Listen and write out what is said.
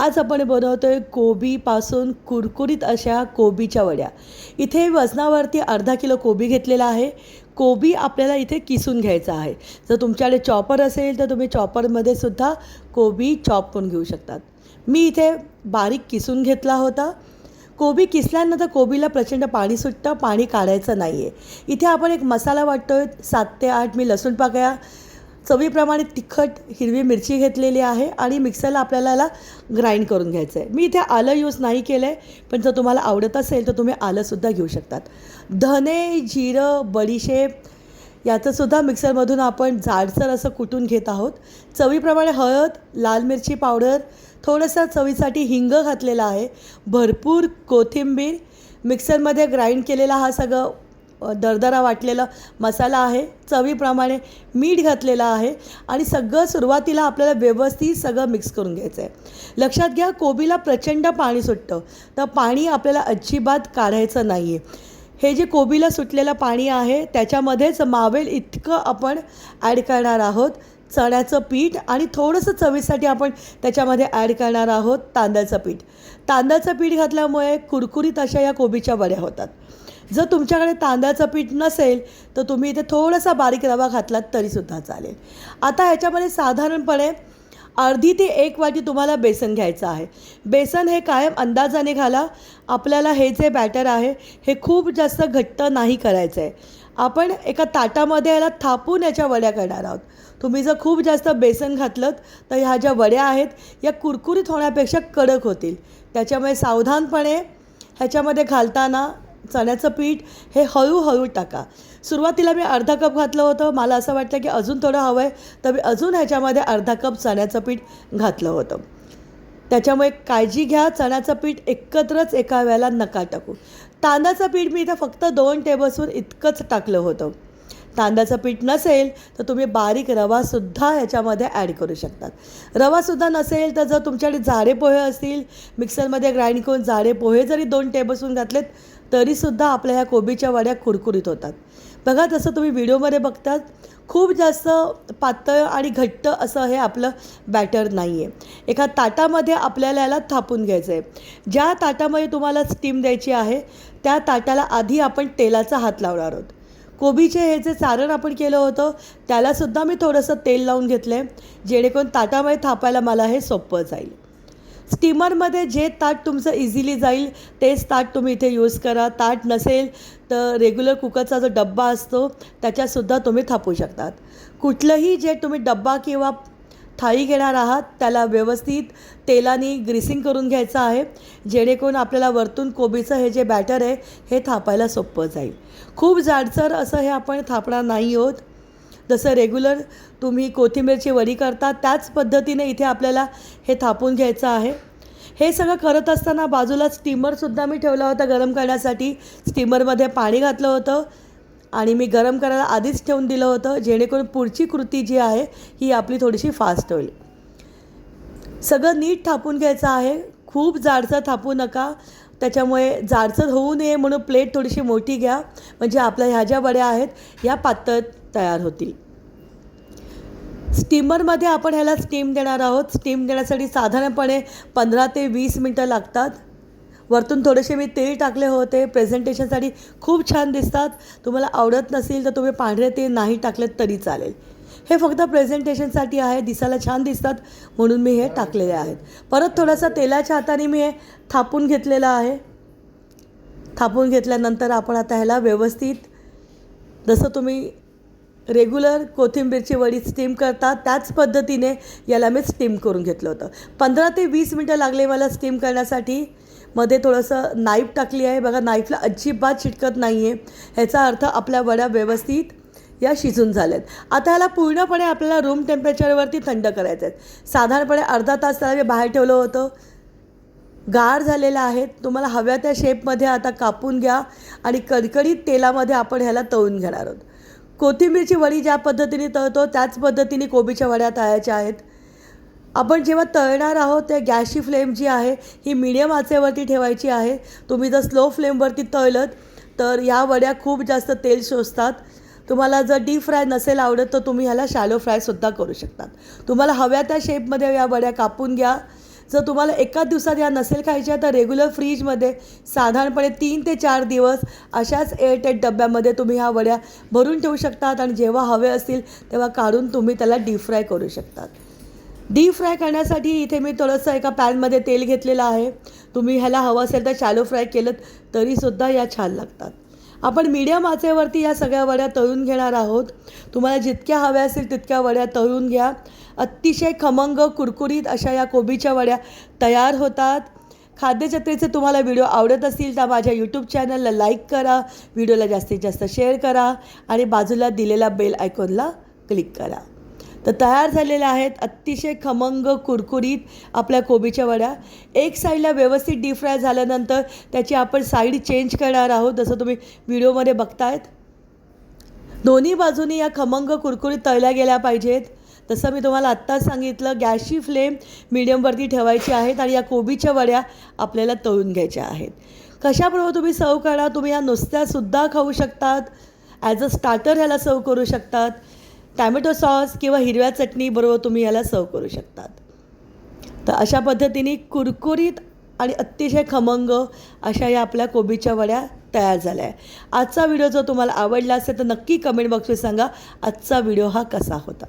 आज आपण बनवतो आहे कोबीपासून कुरकुरीत अशा कोबीच्या वड्या. इथे वजनावरती अर्धा किलो कोबी घेतलेला आहे. कोबी आपल्याला इथे किसून घ्यायचा आहे. जर तुमच्याकडे चॉपर असेल तर तुम्ही चॉपरमध्ये सुद्धा कोबी चॉप करून घेऊ शकतात. मी इथे बारीक किसून घेतला होता. कोबी किसल्यानंतर कोबीला प्रचंड पाणी सुटतं पाणी काढायचं नाही आहे इथे आपण एक मसाला वाटतो आहे सात ते आठ मी लसूण पाकळ्या चवीप्रमाणे तिखट हिरवी मिरची घेतलेली आहे आणि मिक्सरला आपल्याला याला ग्राइंड करून घ्यायचं आहे मी इथे आलं यूज नाही केलं आहे पण जर तुम्हाला आवडत असेल तर तुम्ही आलंसुद्धा घेऊ शकतात. धने जिरं बडीशेप याचंसुद्धा मिक्सरमधून आपण जाडसर असं कुटून घेत आहोत. चवीप्रमाणे हळद लाल मिरची पावडर थोडंसं चवीसाठी हिंग घातलेला आहे. भरपूर कोथिंबीर. मिक्सरमध्ये ग्राइंड केलेला हा सगळं दरदरा वाटलेला मसाला आहे चवीप्रमाणे मीठ घातलेलं आहे आणि सगळं सुरुवातीला आपल्याला व्यवस्थित सगळं मिक्स करून घ्यायचं आहे. लक्षात घ्या कोबीला प्रचंड पाणी सुटतं. तर पाणी आपल्याला अजिबात काढायचं नाही आहे हे जे कोबीला सुटलेलं पाणी आहे त्याच्यामध्येच मावेल इतकं आपण ॲड करणार आहोत. चण्याचं पीठ आणि थोडंसं चवीसाठी आपण त्याच्यामध्ये ॲड करणार आहोत तांदळाचं पीठ. तांदळाचं पीठ घातल्यामुळे कुरकुरीत अशा या कोबीच्या वड्या होतात. जर तुमच्याकडे तांदळाचं पीठ नसेल तर तुम्ही इथे थोडासा बारीक रवा घातलात तरीसुद्धा चालेल. आता ह्याच्यामध्ये साधारणपणे अर्धी ते एक वाटी तुम्हाला बेसन घ्यायचं आहे. बेसन हे कायम अंदाजाने घाला. आपल्याला हे जे बॅटर आहे हे खूप जास्त घट्ट नाही करायचं आहे आपण एका ताटामध्ये याला थापून याच्या वड्या करणार आहोत. तुम्ही जर खूप जास्त बेसन घातलं तर ह्या ज्या वड्या आहेत या कुरकुरीत होण्यापेक्षा कडक होतील. त्याच्यामुळे सावधानपणे ह्याच्यामध्ये घालताना चण्याचं पीठ हे हळूहळू टाका. सुरुवातीला मी अर्धा कप घातलं होतं. मला असं वाटलं की अजून थोडं हवं आहे तर मी अजून ह्याच्यामध्ये अर्धा कप चण्याचं पीठ घातलं होतं. त्याच्यामुळे काळजी घ्या चण्याचं पीठ एकत्रच एका वेळेला नका टाकू. तांदळाचं पीठ मी इथं फक्त दोन टेबलस्पून इतकंच टाकलं होतं. तांदळाचं पीठ नसेल तर तुम्ही बारीक रवासुद्धा ह्याच्यामध्ये ॲड करू शकतात रवासुद्धा नसेल तर जर तुमच्याकडे जाडे पोहे असतील मिक्सरमध्ये ग्राइंड करून जाडे पोहे जरी दोन टेबलस्पून घातलेत तरीसुद्धा आपल्या ह्या कोबीच्या वड्या कुरकुरीत होतात. बघा जसं तुम्ही व्हिडिओमध्ये बघतात खूप जास्त पातळ आणि घट्ट असं हे आपलं बॅटर नाही आहे एका ताटामध्ये आपल्याला याला थापून घ्यायचं आहे ज्या ताटामध्ये तुम्हाला स्टीम द्यायची आहे त्या ताटाला आधी आपण तेलाचा हात लावणार आहोत. कोबीचे हे जे सारण आपण केलं होतं त्यालासुद्धा मी थोडंसं तेल लावून घेतलं आहे जेणेकरून ताटामध्ये थापायला मला हे सोपं जाईल. स्टीमरमध्ये जे ताट तुमचं इझिली जाईल तेच ताट तुम्ही इथे यूज करा. ताट नसेल तर रेग्युलर कुकरचा जो डब्बा असतो त्याच्यातसुद्धा तुम्ही थापू शकतात. कुठलंही जे तुम्ही डब्बा किंवा थाळी घेणार आहात त्याला व्यवस्थित तेलाने ग्रीसिंग करून घ्यायचं आहे. जेणेकरून आपल्याला वरतून कोबीचं हे जे बॅटर आहे हे थापायला सोपं जाईल. खूप जाडसर असं हे आपण थापणार नाही आहोत. जसं रेग्युलर तुम्ही कोथिंबीरची वडी करता त्याच पद्धतीने इथे आपल्याला हे थापून घ्यायचं आहे. हे सगळं करत असताना बाजूला स्टीमरसुद्धा मी ठेवला होता गरम करण्यासाठी. स्टीमरमध्ये पाणी घातलं होतं आणि मी गरम करायला आधीच ठेवून दिलं होतं जेणेकरून पुढची कृती जी आहे ही आपली थोडीशी फास्ट होईल. सगळं नीट थापून घ्यायचं आहे. खूप जाडसर थापू नका. त्याच्यामुळे जाडसर होऊ नये म्हणून प्लेट थोडीशी मोठी घ्या. म्हणजे आपल्या ह्या ज्या वड्या आहेत या पातळ तयार होतील. स्टीमरमध्ये आपण ह्याला स्टीम देणार आहोत. स्टीम देण्यासाठी साधारणपणे पंधरा ते वीस मिनटं लागतात. वरतून थोडेसे मी तेल टाकले होते. प्रेझेंटेशनसाठी खूप छान दिसतात. तुम्हाला आवडत नसेल तर तुम्ही पांढरे तेल नाही टाकलेत तरी चालेल. हे फक्त प्रेझेंटेशनसाठी आहे. दिसायला छान दिसतात. म्हणून मी हे टाकलेले आहेत. परत थोडासा तेलाच्या हाताने मी हे थापून घेतलेलं आहे. थापून घेतल्यानंतर आपण आता ह्याला व्यवस्थित जसं तुम्ही रेग्युलर कोथिंबीरची वडी स्टीम करता त्याच पद्धतीने याला मी स्टीम करून घेतलं होतं. पंधरा ते वीस मिनटं लागले मला स्टीम करण्यासाठी. मध्ये थोडंसं नाईफ टाकली आहे. बघा नाईफला अजिबात चिटकत नाही आहे ह्याचा अर्थ आपल्या वड्या व्यवस्थित या शिजून झाल्यात. आता ह्याला पूर्णपणे आपल्याला रूम टेम्परेचरवरती थंड करायचं आहे. साधारणपणे अर्धा तास त्याला मी बाहेर ठेवलं होतं. गार झालेलं आहे. तुम्हाला हव्या त्या शेपमध्ये आता कापून घ्या आणि कडकडीत तेलामध्ये आपण ह्याला तळून घेणार आहोत. कोथिंबीरची वडी ज्या पद्धतीने तळतो त्याच पद्धतीने कोबीच्या वड्या तळायच्या आहेत. आपण जेव्हा तळणार आहोत त्या गॅसची फ्लेम जी आहे ही मिडियम आचेवरती ठेवायची आहे. तुम्ही जर स्लो फ्लेमवरती तळलत तर या वड्या खूप जास्त तेल शोषतात. तुम्हाला जर डीप फ्राय नसेल आवडत तर तुम्ही ह्याला शॅलो फ्रायसुद्धा करू शकतात. तुम्हाला हव्या त्या शेपमध्ये या वड्या कापून घ्या. जर तुम्हाला एकाच दिवसात या नसेल खायच्या तर रेग्युलर फ्रीजमध्ये साधारणपणे तीन ते चार दिवस अशाच एअरटेट डब्यामध्ये तुम्ही ह्या वड्या भरून ठेवू शकतात आणि जेव्हा हवे असतील तेव्हा काढून तुम्ही त्याला डीप फ्राय करू शकतात. डीप फ्राय करण्यासाठी इथे मी थोडंसं एका पॅनमध्ये तेल घेतलेलं आहे. तुम्ही ह्याला हवं असेल तर शॅलो फ्राय केलं तरीसुद्धा या छान लागतात. आपण मीडियम आचेवरती या सगळ्या वड्या तळून घेणार आहोत. तुम्हाला जितक्या हव्या असतील तितक्या वड्या तळून घ्या. अतिशय खमंग कुरकुरीत अशा या कोबीच्या वड्या तयार होतात. खाद्यजत्रेचे तुम्हाला व्हिडिओ आवडत असतील तर माझ्या यूट्यूब चॅनलला लाईक करा व्हिडिओला जास्तीत जास्त शेअर करा आणि बाजूला दिलेला बेल आयकॉनला क्लिक करा. तर तयार झालेल्या आहेत अतिशय खमंग कुरकुरीत आपल्या कोबीच्या वड्या. एक साईडला व्यवस्थित डीप फ्राय झाल्यानंतर त्याची आपण साईड चेंज करणार आहोत जसं तुम्ही व्हिडिओमध्ये बघतायत. दोन्ही बाजूनी या खमंग कुरकुरीत तळल्या गेल्या पाहिजेत. तसं मी तुम्हाला आत्ताच सांगितलं गॅसची फ्लेम मिडियमवरती ठेवायची आहेत आणि या कोबीच्या वड्या आपल्याला तळून घ्यायच्या आहेत. कशाबरोबर तुम्ही सर्व करा तुम्ही या नुसत्यासुद्धा खाऊ शकतात. ॲज अ स्टार्टर ह्याला सर्व करू शकतात. टॅमॅटो सॉस किंवा हिरव्या चटणीबरोबर तुम्ही याला सर्व करू शकतात. तर अशा पद्धतीने कुरकुरीत आणि अतिशय खमंग अशा या आपल्या कोबीच्या वड्या तयार झाल्या. आहे आजचा व्हिडिओ जर तुम्हाला आवडला असेल तर नक्की कमेंट बॉक्समध्ये सांगा. आजचा व्हिडिओ हा कसा होता?